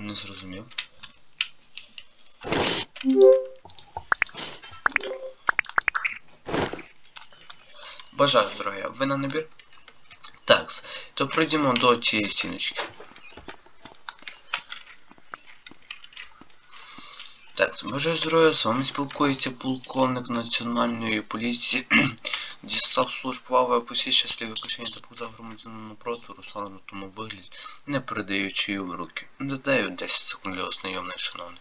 Не зрозумів. Бажаю здоров'я. Ви на набір? Так, то пройдемо до цієї стіночки. Так, бажаю здоров'я, з вами спілкується полковник національної поліції. Дістав службу авіа посі щасливе кишені та показав громадянину напроти Руслану на тому вигляді, не передаючи її в руки. Додаю 10 секунд для ознайомлення, шановний.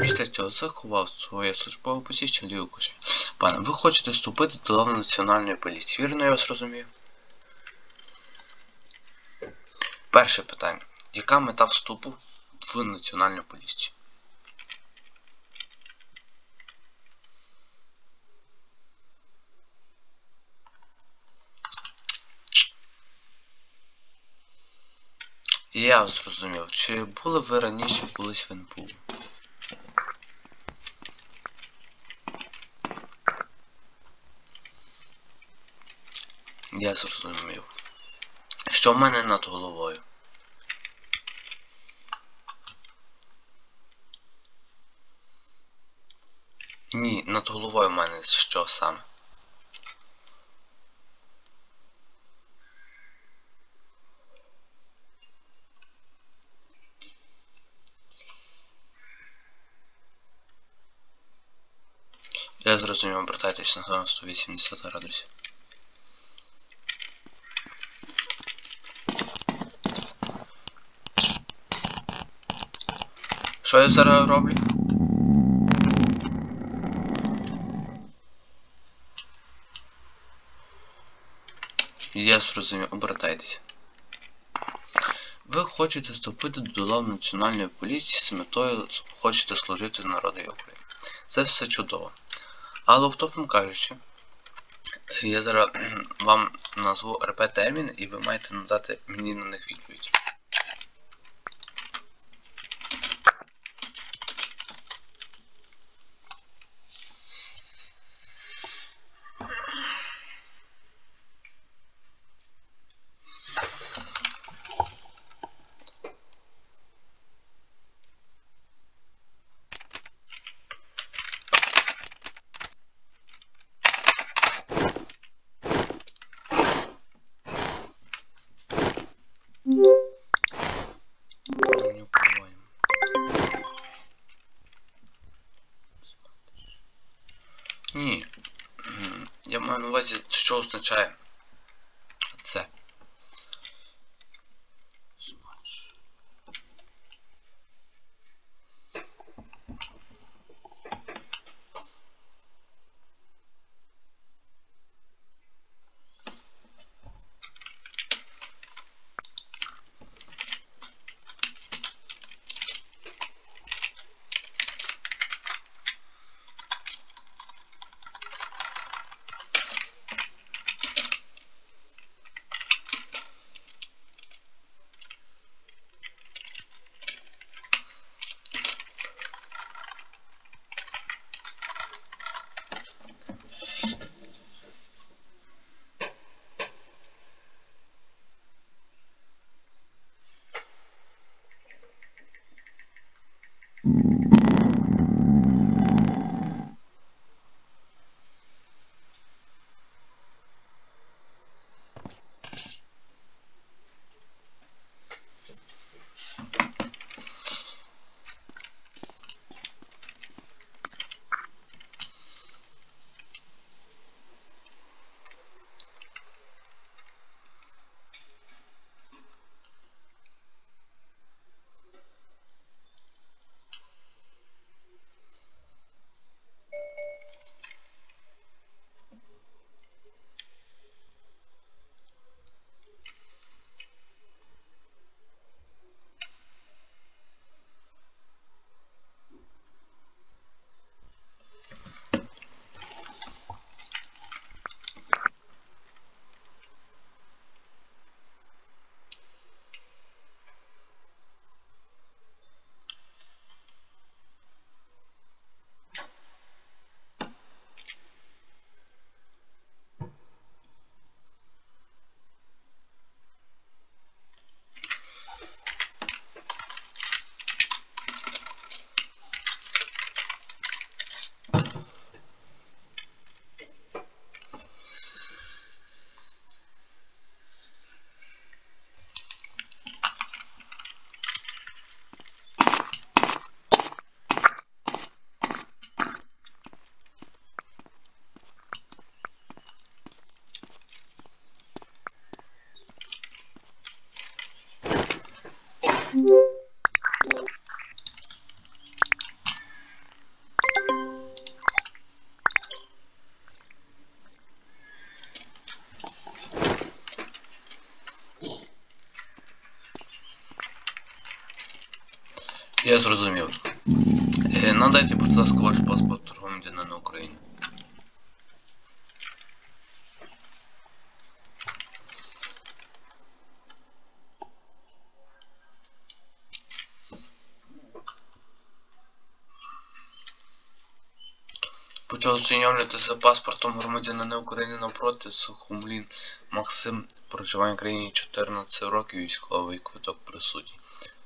Після цього заховав своє службове посвідчення ліву кишені. Пане, ви хочете вступити до лав національної поліції. Вірно я вас розумію? Перше питання. Яка мета вступу в національну поліцію? Я зрозумів. Чи були ви раніше колись в НПУ? Я зрозумів. Що в мене над головою? Ні, над головою в мене що саме? Я зрозумів, обертайтесь на 180 градусів. Що я зараз роблю? Я зрозумів, обертайтеся. Ви хочете вступити до лав національної поліції з метою хочете служити народу України. Це все чудово. Але в втопом кажучи, я зараз вам назву РП термін і ви маєте надати мені на них відповідь. Маю на увазі, що означає це. Я зрозумів. Е, Надайте, будь ласка, ваш паспорт громадянина України. Почав ознайомлюватися з паспортом громадянина України навпроти Сухомлін Максим, проживання в країні 14 років, військовий квиток присутній.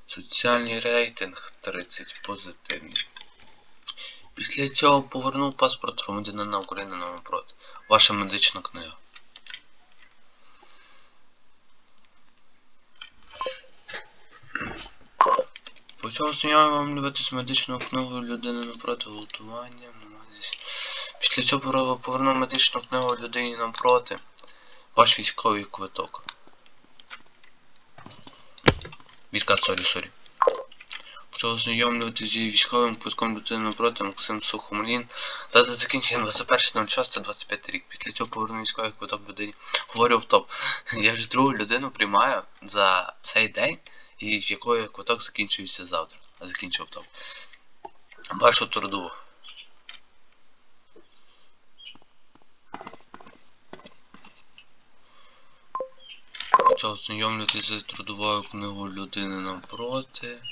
Соціальний рейтинг 30 позитивний. Після цього повернув паспорт громадянина України навпроти. Ваша медична книга. Почав ознайомлюватись медичною книгою людини навпроти голодування. намагатись- Після цього повернув медичну книгу людині навпроти. Ваш військовий квиток. Відкат, сорі, сорі. Почав ознайомлюватися зі військовим квитком людини навпроти Максим Сухомлін. Дата закінчення 21.06.25 рік. Після цього повернув військовий квиток людині. Говорю в топ. Я вже другу людину приймаю за цей день, і в якої квиток закінчується завтра. А закінчив топ. Вашу трудову. Почав ознайомлюватися з трудовою книгою людини навпроти.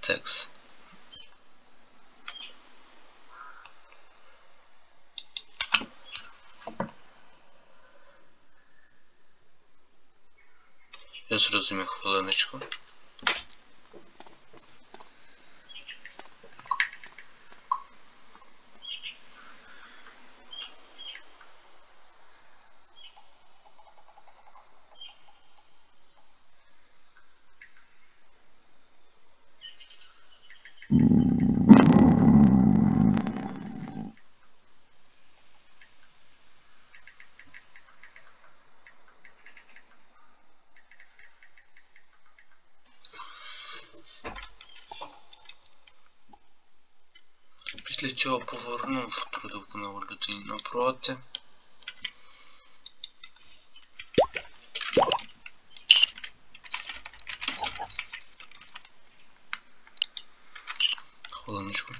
Текст. Я зрозумів хвилиночку. Після цього повернув трудову книгу людині напроти. Хвилиночку.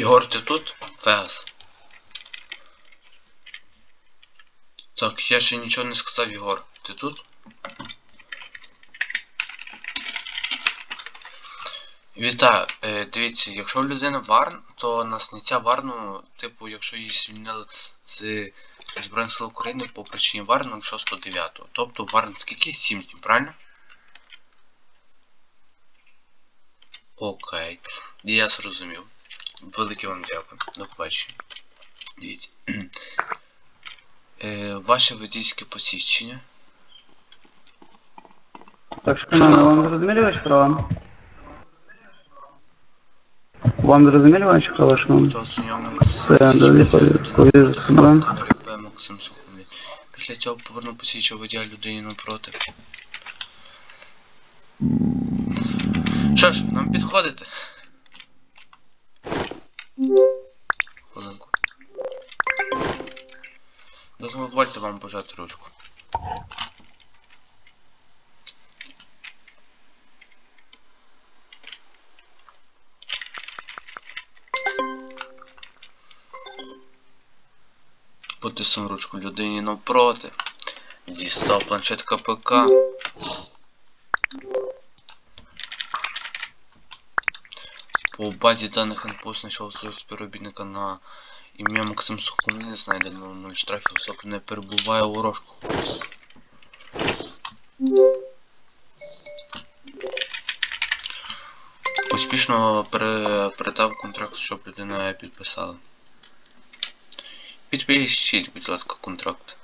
Єгор, ти тут? Фегас. Так, я ще нічого не сказав, Єгор. Ти тут? Вітаю. Е, дивіться, якщо людина варн, то на зняття варну, типу, якщо її звільнили з Збройних сил України по причині варну 6.9. Тобто варн скільки? 7 днів, правильно? Окей. Я зрозумів. Велике вам дякую. До побачення. Дивіться. Е, ваше водійське посвідчення. Так, шановні, вам зрозуміли ваші права? Вам зрозуміли ваші права, шановні? Все, далі. Максим Сухомлін. Після цього повернув посвідчення водія людині напроти. Що ж, нам підходите? Хвилинку. Дозвольте вам пожати ручку. Потиснув ручку людині навпроти. Дістав планшет КПК. По базі даних НПО знайшов співробітника на ім'я Максим Сухомлін, знайдено 0 штрафів, особа не перебуває у розшуку. Успішно пере- передав контракт, щоб людина підписала. Підпишіть, будь ласка, контракт.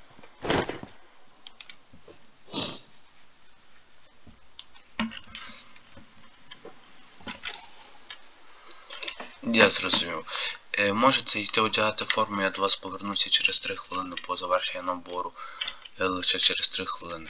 Я зрозумів. Е, можете йти одягати форму, я до вас повернуся через 3 хвилини по завершенню набору. Е, лише через 3 хвилини.